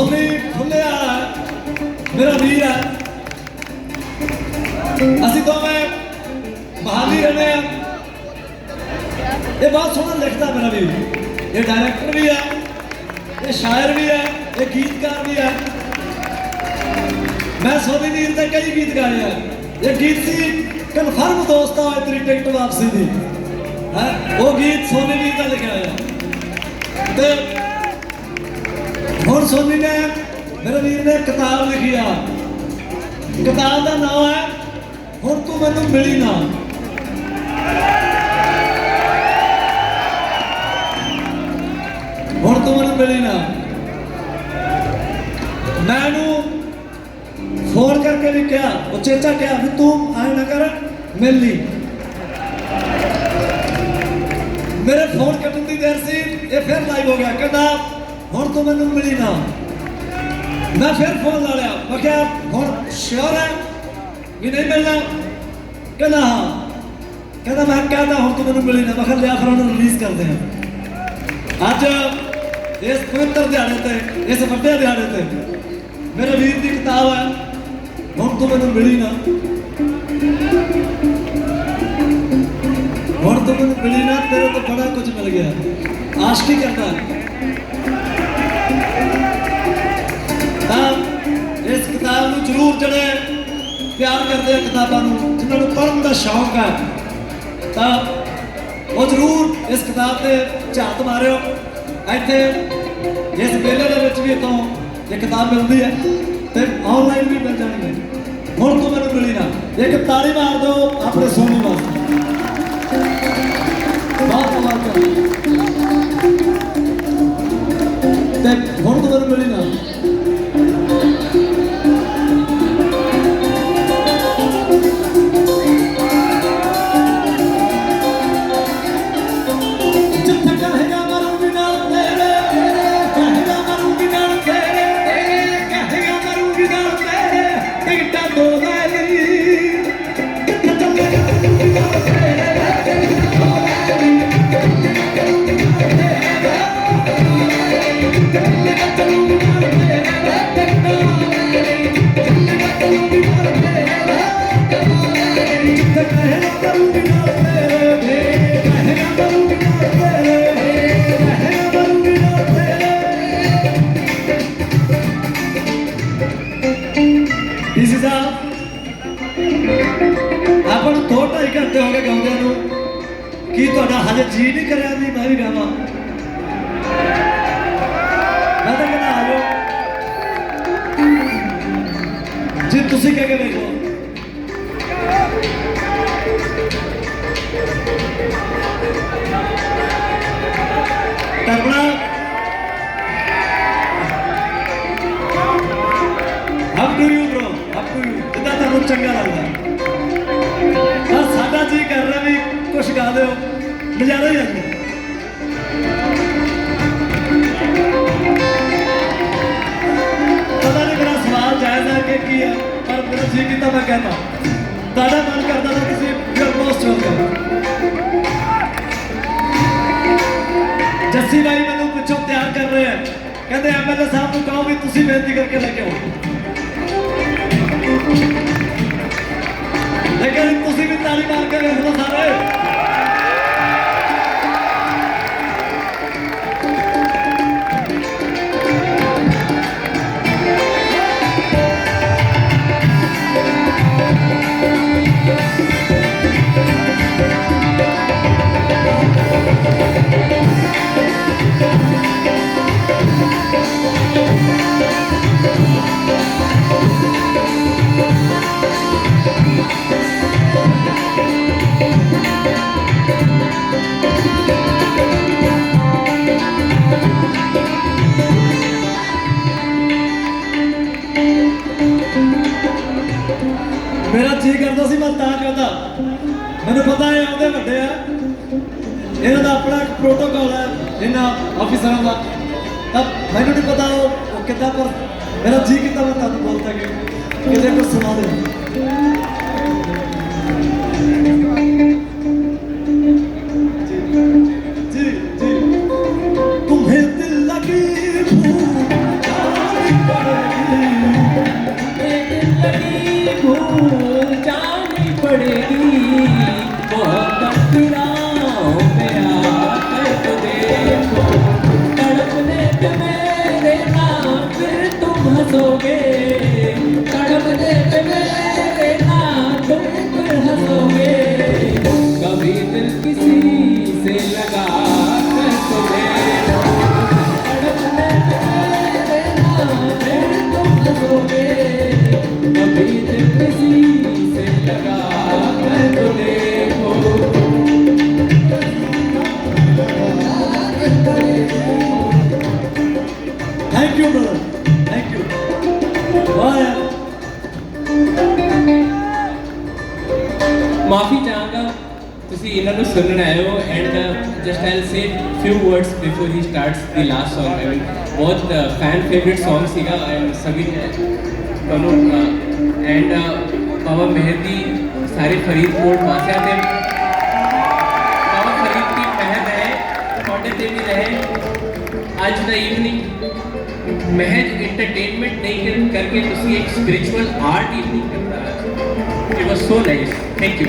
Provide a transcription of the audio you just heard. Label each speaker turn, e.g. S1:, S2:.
S1: ਸੋਨੀ ਖੁੱਲਿਆ ਮੇਰਾ ਵੀਰ ਹੈ। ਅਸੀਂ ਦੋਵੇਂ ਮਹਾਲੀ ਰਹਿੰਦੇ ਆ ਇਹ ਬਹੁਤ ਸੋਹਣਾ ਲਿਖਦਾ ਮੇਰਾ ਵੀਰ। ਇਹ ਡਾਇਰੈਕਟਰ ਵੀ ਹੈ, ਇਹ ਸ਼ਾਇਰ ਵੀ ਹੈ, ਇਹ ਗੀਤਕਾਰ ਵੀ ਹੈ। ਮੈਂ ਸੋਨੀ ਵੀਰ ਦੇ ਕਈ ਗੀਤ ਗਾਏ ਆ। ਇਹ ਗੀਤ ਸੀ ਕਨਫਰਮ ਦੋਸਤਾ ਹੋਏ ਤੇਰੀ ਟਿਕਟ ਵਾਪਸੀ ਦੀ। ਹੈ, ਉਹ ਗੀਤ ਸੋਨੀ ਵੀਰ ਦਾ ਲਿਖਿਆ ਹੋਇਆ। ਤੇ ਹੁਣ ਸੋਨੀ ਨੇ, ਮੇਰੇ ਵੀਰ ਨੇ ਕਿਤਾਬ ਲਿਖੀ ਆ। ਕਿਤਾਬ ਦਾ ਨਾਮ ਹੈ, ਹੁਣ ਤੂੰ ਮੈਨੂੰ ਮਿਲੀ ਨਾ। ਹੁਣ ਤੂੰ ਮੈਨੂੰ ਮਿਲੀ ਨਾ। ਮੈਨੂੰ ਫੋਨ ਕਰਕੇ ਵੀ ਕਿਹਾ, ਉਹ ਚੇਚਾ ਕਿਹਾ ਵੀ ਤੂੰ ਆਏ ਨਾ ਕਰ ਮਿਲ ਲਈ ਮੇਰੇ ਫੋਨ ਕੱਟਣ ਦੀ ਦੇਰ ਸੀ, ਇਹ ਫਿਰ ਲਾਈਵ ਹੋ ਗਿਆ। ਕਹਿੰਦਾ ਹੁਣ ਤੂੰ ਮੈਨੂੰ ਮਿਲੀ ਨਾ। ਮੈਂ ਫਿਰ ਫੋਨ ਲਾ ਲਿਆ। ਮੈਂ ਕਿਹਾ, ਹੁਣ ਸ਼ੋਰ ਹੈ? ਵੀ ਨਹੀਂ ਮਿਲਣਾ? ਕਹਿੰਦਾ, ਹਾਂ। ਕਹਿੰਦਾ, ਮੈਂ ਕਹਿੰਦਾ ਹੁਣ ਤੂੰ ਮੈਨੂੰ ਮਿਲੀ ਨਾ। ਮੈਂ ਕਿਹਾ, ਲਿਆ ਫਿਰ ਉਹਨੂੰ ਰਿਲੀਜ਼ ਕਰਦੇ ਹਾਂ ਅੱਜ ਇਸ ਪਵਿੱਤਰ ਦਿਹਾੜੇ ਤੇ, ਇਸ ਵੱਡੇ ਦਿਹਾੜੇ ਤੇ ਮੇਰੇ ਵੀਰ ਦੀ ਕਿਤਾਬ ਹੈ, ਹੁਣ ਤੂੰ ਮੈਨੂੰ ਮਿਲੀ ਨਾ। ਹੁਣ ਤੂੰ ਮੈਨੂੰ ਮਿਲੀ ਨਾ, ਤੇਰੇ ਤੋਂ ਬੜਾ ਕੁਝ ਮਿਲ ਗਿਆ। ਆਸ਼ਕੀ ਕਰਦਾ। ਜ਼ਰੂਰ ਜਿਹੜੇ ਪਿਆਰ ਕਰਦੇ ਆ ਕਿਤਾਬਾਂ ਨੂੰ, ਜਿਨ੍ਹਾਂ ਨੂੰ ਪੜ੍ਹਨ ਦਾ ਸ਼ੌਂਕ ਹੈ, ਤਾਂ ਉਹ ਜ਼ਰੂਰ ਇਸ ਕਿਤਾਬ ਤੇ ਝਾਤ ਮਾਰਿਓ। ਇੱਥੇ ਇਸ ਮੇਲੇ ਦੇ ਵਿੱਚ ਵੀ ਤੋਂ ਇਹ ਕਿਤਾਬ ਮਿਲਦੀ ਹੈ ਤੇ ਆਨਲਾਈਨ ਵੀ ਮਿਲ ਜਾਣੀ ਹੈ। ਹੁਣ ਤੋਂ ਮੈਨੂੰ ਮਿਲੀ ਨਾ, ਇੱਕ ਤਾੜੀ ਮਾਰ ਦਿਓ ਆਪਣੇ ਸੋਨੀ ਵਾਸਤੇ। ਬਹੁਤ ਬਹੁਤ ਤੇ ਹੁਣ ਤੋਂ ਮੈਨੂੰ ਮਿਲੀ ਨਾ ਜੀ ਮੈਂ ਵੀ ਗਾਵਾਂ। ਮੈਂ ਤਾਂ ਕਹਿੰਦਾ, ਆ ਜਾਓ। ਤੁਸੀਂ ਕਹਿ ਕੇ ਦੇਖੋ। ਕਰਨਾ ਹਮ ਟੂ ਯੂ ਬ్రో ਹਮ ਟੂ ਯੂ ਜਿੱਦਾਂ ਤੁਹਾਨੂੰ ਚੰਗਾ ਲੱਗਦਾ। ਸਾਡਾ ਜੀ ਕਰ ਰਿਹਾ ਵੀ ਕੁਛ ਗਾ ਦਿਓ। ਨਜ਼ਾਰਾ ਹੀ ਆਉਂਦਾ ਪਰ ਕੀਤਾ ਮੈਂ ਕਹਿੰਦਾ ਤੁਹਾਡਾ ਮਨ ਕਰਦਾ ਤਾਂ ਕਿਸੇ ਯੂਰ ਮੋਸਟ ਵੈਲਕਮ ਜੱਸੀ ਬਾਈ ਮੈਨੂੰ ਪਿੱਛੋਂ ਤਿਆਰ ਕਰ ਰਹੇ ਆ। ਕਹਿੰਦੇ ਐਮਐਲਏ ਸਾਹਿਬ ਨੂੰ ਕਹੋ ਵੀ ਤੁਸੀਂ ਬੇਨਤੀ ਕਰਕੇ ਲੈ ਕੇ ਆਓ। ਇਹਨਾਂ ਦਾ ਆਪਣਾ ਇੱਕ ਪ੍ਰੋਟੋਕਾਲ ਹੈ, ਇਹਨਾਂ ਆਫੀਸਰਾਂ ਦਾ। ਤਾਂ ਮੈਨੂੰ ਨਹੀਂ ਪਤਾ ਉਹ ਕਿੱਦਾਂ ਪਰ ਮੇਰਾ ਜੀ ਕੀਤਾ ਮੈਂ ਤੁਹਾਨੂੰ ਬੋਲਦਾ ਕਿ ਕਿਤੇ ਕੁਝ ਸੁਣਾ ਦੇ
S2: ਤੁਸੀਂ ਇਹਨਾਂ ਨੂੰ ਸੁਣਨ ਆਏ ਹੋ and just I'll say few words before he starts the last Song. I mean ਬਹੁਤ ਫੈਨ ਫੇਵਰਿਟ Song ਸੀਗਾ ਐਂਡ ਸਭੀ ਨੇ ਤੁਹਾਨੂੰ ਐਂਡ ਬਾਬਾ ਮੇਹਰ ਦੀ ਸਾਰੇ ਫਰੀਦਕੋਟ ਵਾਸੀਆਂ ਤੇ ਬਾਬਾ ਫਰੀਦ ਦੀ ਮਹਿਰ ਰਹੇ ਤੁਹਾਡੇ ਤੇ ਵੀ ਰਹੇ ਅੱਜ ਦਾ ਈਵਨਿੰਗ ਮਹਿਜ ਐਂਟਰਟੇਨਮੈਂਟ ਨਹੀਂ ਕਰ- ਕਰਕੇ ਤੁਸੀਂ ਇੱਕ ਸਪਿਰਚੁਅਲ ਆਰਟ ਈਵਨਿੰਗ ਕਰਤਾ ਅੱਜ it was so nice thank you